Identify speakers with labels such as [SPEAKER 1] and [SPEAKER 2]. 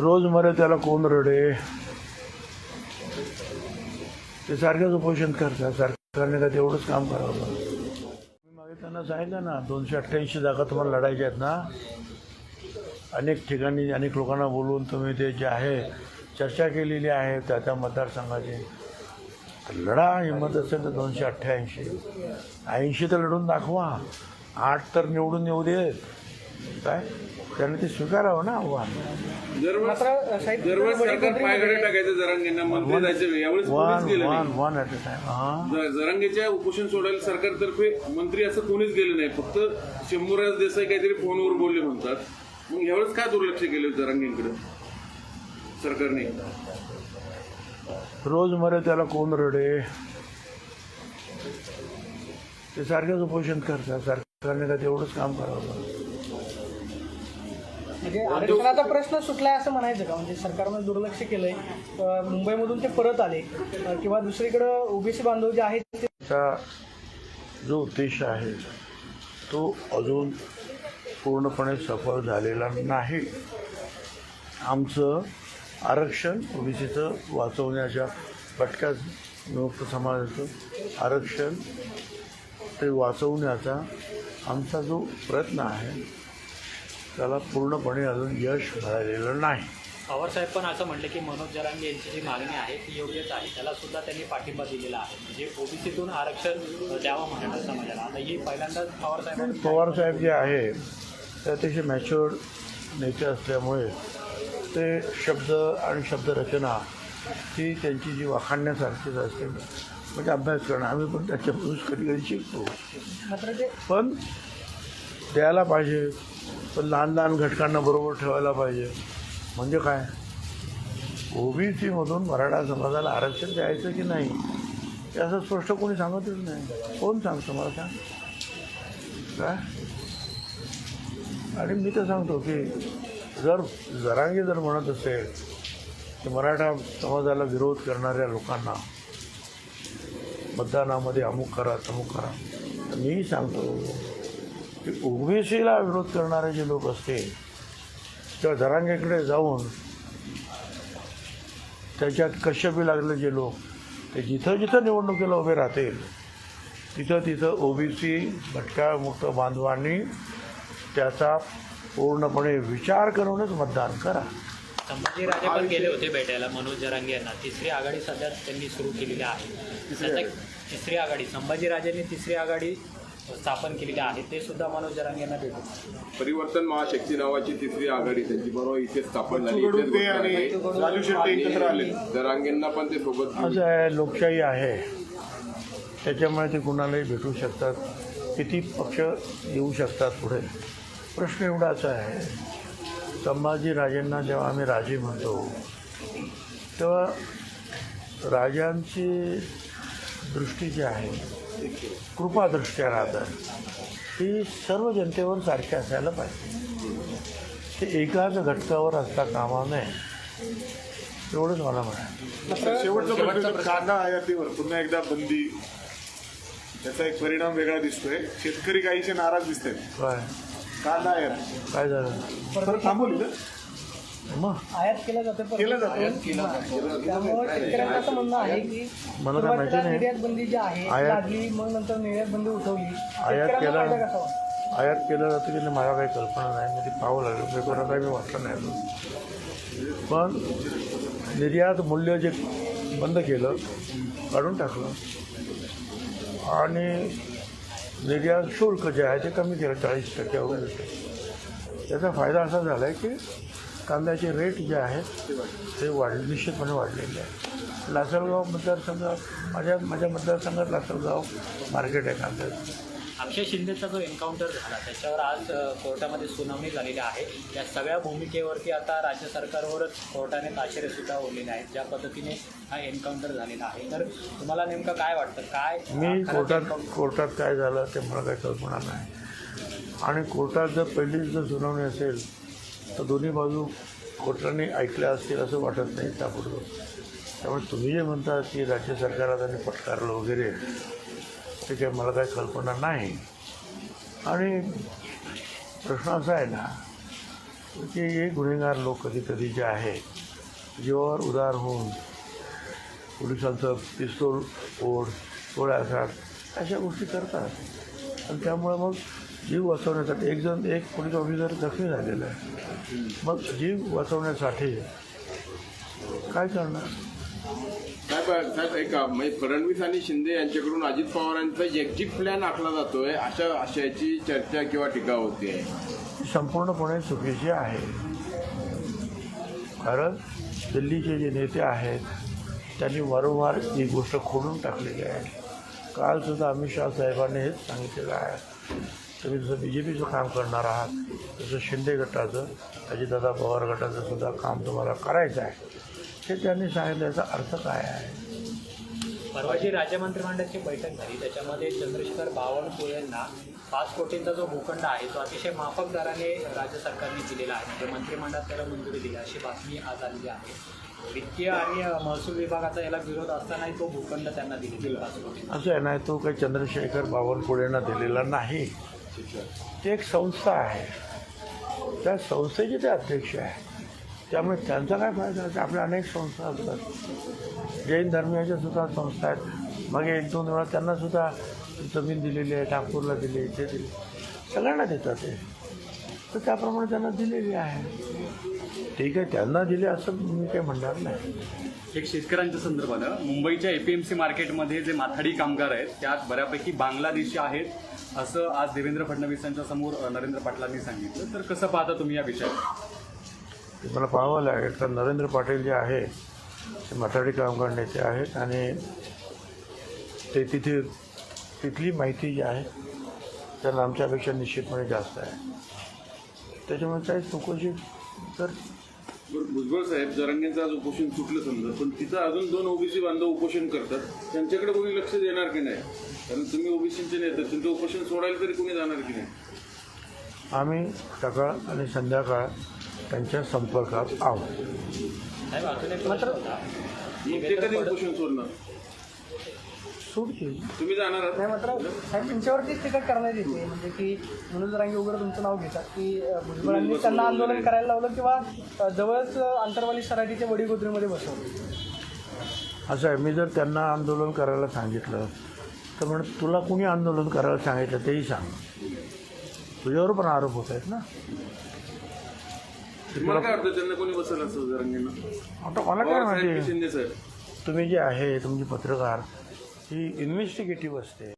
[SPEAKER 1] रोज मरे त्याला कोण रडे? ते सारखेच उपोषण करतात. सरकारने का तेवढंच काम करावं मी मागे त्यांना सांगितलं ना दोनशे अठ्ठ्याऐंशी जागा तुम्हाला लढायच्या आहेत ना अनेक ठिकाणी अनेक लोकांना बोलून तुम्ही ते जे आहे चर्चा केलेली आहे त्या त्या मतदारसंघाची. लढा हिंमत असेल तर दोनशे अठ्ठ्याऐंशी. ऐंशी तर लढून दाखवा. आठ तर निवडून येऊ देत. काय? त्याने ते स्वीकारावं ना आव्हान.
[SPEAKER 2] मात्र साहेब
[SPEAKER 3] दरवेळेस सरकार टाकायचं जरांगेंना मंत्री जायचं यावेळेस
[SPEAKER 1] वन
[SPEAKER 3] कोणीच गेलं
[SPEAKER 1] वन
[SPEAKER 3] नाही.
[SPEAKER 1] वन ॲट अ टाइम हां.
[SPEAKER 3] ज- जरांगेच्या उपोषण सोडायला सरकारतर्फे मंत्री असं कोणीच गेलं नाही. फक्त शंभूराज देसाई काहीतरी फोनवर बोलले म्हणतात. मग यावेळेस काय दुर्लक्ष केलं जरांगेंकडे? सरकारने.
[SPEAKER 1] रोज मरे त्याला कोण रडे? ते सारखेच उपोषण करतात. सरकारने का तेवढंच काम करावं?
[SPEAKER 2] म्हणजे आरक्षणाचा प्रश्न सुटलाय असं म्हणायचं का? म्हणजे सरकारनं दुर्लक्ष केलंय. मुंबईमधून ते परत आले. किंवा दुसरीकडं ओबीसी बांधव जे आहेत
[SPEAKER 1] जो उद्देश आहे तो अजून पूर्णपणे सफल झालेला नाही. आमचं आरक्षण ओबीसीचं वाचवण्याच्या भटक्या नियुक्त समाजाचं आरक्षण ते वाचवण्याचा आमचा जो प्रयत्न आहे त्याला पूर्णपणे अजून यश मिळालेलं नाही.
[SPEAKER 4] पवारसाहेब पण असं म्हटलं की मनोज जरांगे यांची जी मागणी आहे ती योग्यच आहे. त्याला सुद्धा त्यांनी पाठिंबा दिलेला आहे. म्हणजे ओबीसीतून आरक्षण द्यावं म्हणायला समाजाला. आता ही पहिल्यांदाच पवारसाहेबांनी
[SPEAKER 1] पवारसाहेब जे आहे ते अतिशय मॅच्युअर्ड नेते असल्यामुळे ते शब्द आणि शब्दरचना ही त्यांची जी वाखाणण्यासारखीच असते. म्हणजे अभ्यास करणं आम्ही पण त्याच्यापासून कधी कधी शिकतो. पण द्यायला पाहिजे. पण लहान लहान घटकांना बरोबर ठेवायला पाहिजे. म्हणजे काय? ओबीसीमधून मराठा समाजाला आरक्षण द्यायचं की नाही? हे असं स्पष्ट कोणी सांगतच नाही. कोण सांगतं मला सांग? काय? आणि मी तर सांगतो की जर जरांगी जर म्हणत असेल की मराठा समाजाला विरोध करणाऱ्या लोकांना मतदानामध्ये अमुक करा तमुक करा मीही सांगतो. की ओबीसीला विरोध करणारे जे लोक असतील किंवा जरांगेकडे जाऊन त्याच्यात कश्यपी लागले जे लोक ते जिथं जिथं निवडणुकीला उभे राहतील तिथं तिथं ओबीसी भटका मुक्त बांधवांनी त्याचा पूर्णपणे विचार करूनच मतदान करा.
[SPEAKER 4] संभाजीराजे पण गेले होते भेटायला मनोज जरांगे यांना. तिसरी आघाडी सध्या त्यांनी सुरू केलेली आहे. तिसरी आघाडी संभाजीराजेंनी तिसरी आघाडी स्थापन केलेली आहे ते सुद्धा मनोज जरांगे यांना भेटू.
[SPEAKER 5] परिवर्तन महाशक्ती नावाची तिसरी आघाडी त्यांची बरोबर इथे स्थापन झाली इथेच
[SPEAKER 6] ते आणि
[SPEAKER 5] घोषणा
[SPEAKER 6] राजू शेट्टी एकत्र आले.
[SPEAKER 5] झाली. जरांगेंना पण ते सोबत घेऊन.
[SPEAKER 1] असं आहे लोकशाही आहे. त्याच्यामुळे ते कुणालाही भेटू शकतात. किती पक्ष येऊ शकतात पुढे? प्रश्न एवढाच आहे. संभाजीराजेंना जेव्हा आम्ही राजे म्हणतो तेव्हा राजांची दृष्टी जी आहे कृपादृष्ट्या राहतात ती सर्व जनतेवर सारखी असायला पाहिजे. ते एकाच घटकावर असता कामा नये. एवढंच मला म्हणायचं.
[SPEAKER 6] शेवटचा प्रश्न. कांदा आयातीवर पुन्हा एकदा बंदी. त्याचा एक परिणाम वेगळा दिसतोय. शेतकरी काहीसे नाराज दिसत आहेत
[SPEAKER 1] काय
[SPEAKER 6] कांदा आयात
[SPEAKER 1] काय झालं?
[SPEAKER 6] थांबवली ना
[SPEAKER 1] मग
[SPEAKER 2] आयात केलं जातं.
[SPEAKER 6] केलं जातं.
[SPEAKER 2] त्यामुळे शेतकऱ्यांचं असं म्हणणं आहे की
[SPEAKER 1] मला काय माहिती
[SPEAKER 2] सुरुवातीला
[SPEAKER 1] नाही.
[SPEAKER 2] निर्यात बंदी जी आहे ती
[SPEAKER 1] आयात-
[SPEAKER 2] मग नंतर निर्यात बंदी उठवली
[SPEAKER 1] आयात
[SPEAKER 2] शेतकऱ्यांना
[SPEAKER 1] केला
[SPEAKER 2] फायदा कसा होता?
[SPEAKER 1] आयात केलं जातं की नाही मला काही कल्पना नाही मी ती पाहावं लागेल पेपरला काही मी वाचलं नाही अजून पण निर्यात मूल्य जे बंद केलं काढून टाकलं आणि निर्यात शुल्क जे आहे ते कमी केलं चाळीस टक्क्यावर त्याचा फायदा असा झाला आहे की कांद्याचे रेट जे आहेत ते वाढ निश्चितपणे वाढलेले आहे लासलगाव मतदारसंघात माझ्या माझ्या मतदारसंघात लासलगाव मार्केट आहे कांद्याचं
[SPEAKER 4] अक्षय शिंदेचा जो एन्काउंटर झाला त्याच्यावर आज कोर्टामध्ये सुनावणी झालेली आहे. या सगळ्या भूमिकेवरती आता राज्य सरकारवरच कोर्टाने ताशेरे सुद्धा ओढलेले आहेत. ज्या पद्धतीने हा एन्काउंटर झालेला आहे. तर तुम्हाला नेमकं काय वाटतं? काय
[SPEAKER 1] मी कोर्टात कोर्टात काय झालं ते मला काही कल्पना नाही. आणि कोर्टात जर पहिलीच जर सुनावणी असेल तर दोन्ही बाजू कोर्टाने ऐकल्या असतील असं वाटत नाही त्यापुढं. त्यामुळे तुम्ही जे म्हणता की राज्य सरकारला त्यांनी पटकारलं वगैरे ते काही मला काही कल्पना नाही. आणि प्रश्न असा आहे ना की हे गुन्हेगार लोक कधी कधी जे आहे जीवावर उदार होऊन पोलिसांचं पिस्तोल ओढ गोळ्याघाट अशा गोष्टी करतात. आणि त्यामुळे मग जीव वाचवण्यासाठी एक जण एक पोलीस ऑफिसर जखमी झालेला आहे. मग जीव वाचवण्यासाठी काय करणार?
[SPEAKER 5] साहेब साहेब एक म्हणजे फडणवीस आणि शिंदे यांच्याकडून अजित पवारांचा एक्झिट प्लॅन आखला जातोय अशा आशयाची चर्चा किंवा टीका होती.
[SPEAKER 1] संपूर्णपणे चुकीची आहे. कारण दिल्लीचे जे नेते आहेत त्यांनी वारंवार ही गोष्ट खोडून टाकलेली आहे. कालसुद्धा अमित शहा साहेबांनी हेच सांगितलेलं आहे. तुम्ही जसं बी जे पीचं काम करणार आहात तसं शिंदे गटाचं अजितदादा पवार गटाचं सुद्धा काम तुम्हाला करायचं आहे. हे त्यांनी सांगितलं याचा अर्थ काय आहे?
[SPEAKER 4] परवा जी राज्य मंत्रिमंडळाची बैठक झाली. त्याच्यामध्ये चंद्रशेखर बावनकुळे यांना पाच कोटींचा जो भूखंड आहे तो अतिशय माफक दराने राज्य सरकारने दिलेला आहे. म्हणजे मंत्रिमंडळात त्याला मंजुरी दिली अशी बातमी आज आलेली आहे. वित्तीय आणि महसूल विभागाचा याला विरोध असतानाही तो भूखंड त्यांना दिलेला कोटी
[SPEAKER 1] असं आहे ना तो काही चंद्रशेखर बावनकुळेंना दिलेला नाही. ते एक संस्था आहे. त्या संस्थेचे ते अध्यक्ष आहे. त्यामुळे त्यांचा काय फायदा होता? आपल्या अनेक संस्था असतात. जैन धर्मियाच्या सुद्धा संस्था आहेत. मागे एक दोन वेळा त्यांनासुद्धा जमीन दिलेली आहे नागपूरला दिली इथे दिली सगळ्यांना देतात ते. तर त्याप्रमाणे त्यांना दिलेली आहे. ठीक आहे त्यांना दिले असं मी काही म्हणणार नाही.
[SPEAKER 7] एक शेतकऱ्यांच्या संदर्भानं मुंबईच्या एपीएमसी मार्केटमध्ये जे माथाडी कामगार आहेत त्यात बऱ्यापैकी बांगलादेशी आहेत असं आज देवेंद्र फडणवीसांच्या समोर नरेंद्र पाटलांनी सांगितलं. तर कसं पाहता तुम्ही या विषयात
[SPEAKER 1] ते मला पाहावं लागेल. कारण नरेंद्र पाटील जे आहे ते मराठी कामगार नेते आहेत आणि ते तिथे तिथली माहिती जी आहे त्यांना आमच्यापेक्षा निश्चितपणे जास्त आहे. त्याच्यामुळे काही चौकशी तर
[SPEAKER 3] भुजबळ साहेब जरांगेंचं आज उपोषण सुटलं समजा पण तिथं अजून दोन ओबीसी बांधव उपोषण करतात. त्यांच्याकडे कोणी लक्ष देणार की नाही? कारण तुम्ही ओबीसीचे नेते तुमचं उपोषण सोडायला तरी कोणी जाणार की नाही?
[SPEAKER 1] आम्ही सकाळ आणि संध्याकाळ त्यांच्या संपर्कात आहोत.
[SPEAKER 4] साहेब अजून एक प्रश्न होता
[SPEAKER 3] मग ते कधी उपोषण सोडणार?
[SPEAKER 1] सोडतील
[SPEAKER 3] तुम्ही जाणार आहात?
[SPEAKER 2] नाही मात्र साहेब तुमच्यावरतीच टीका करण्यात येते. म्हणजे की मनोज रांगे वगैरे तुमचं नाव घेतात की अ, भुजबळांनी त्यांना आंदोलन करायला लावलं किंवा अ, जवळच अ, आंतरवाली सराटीच्या वडीगोद्रीमध्ये बसवलं?
[SPEAKER 1] असं आहे मी जर त्यांना आंदोलन करायला सांगितलं तर म्हण तुला कुणी आंदोलन करायला सांगितलं तेही सांग. तुझ्यावर पण आरोप होत आहेत ना.
[SPEAKER 3] तुम्हाला काय वाटतं त्यांना कोणी बसेल असं जरांगेंना?
[SPEAKER 1] आता मला काय
[SPEAKER 3] पवार साहेब की
[SPEAKER 1] माहिती?
[SPEAKER 3] शिंदे साहेब?
[SPEAKER 1] तुम्ही जे आहे तुमची पत्रकार ही इन्व्हेस्टिगेटिव्ह असते.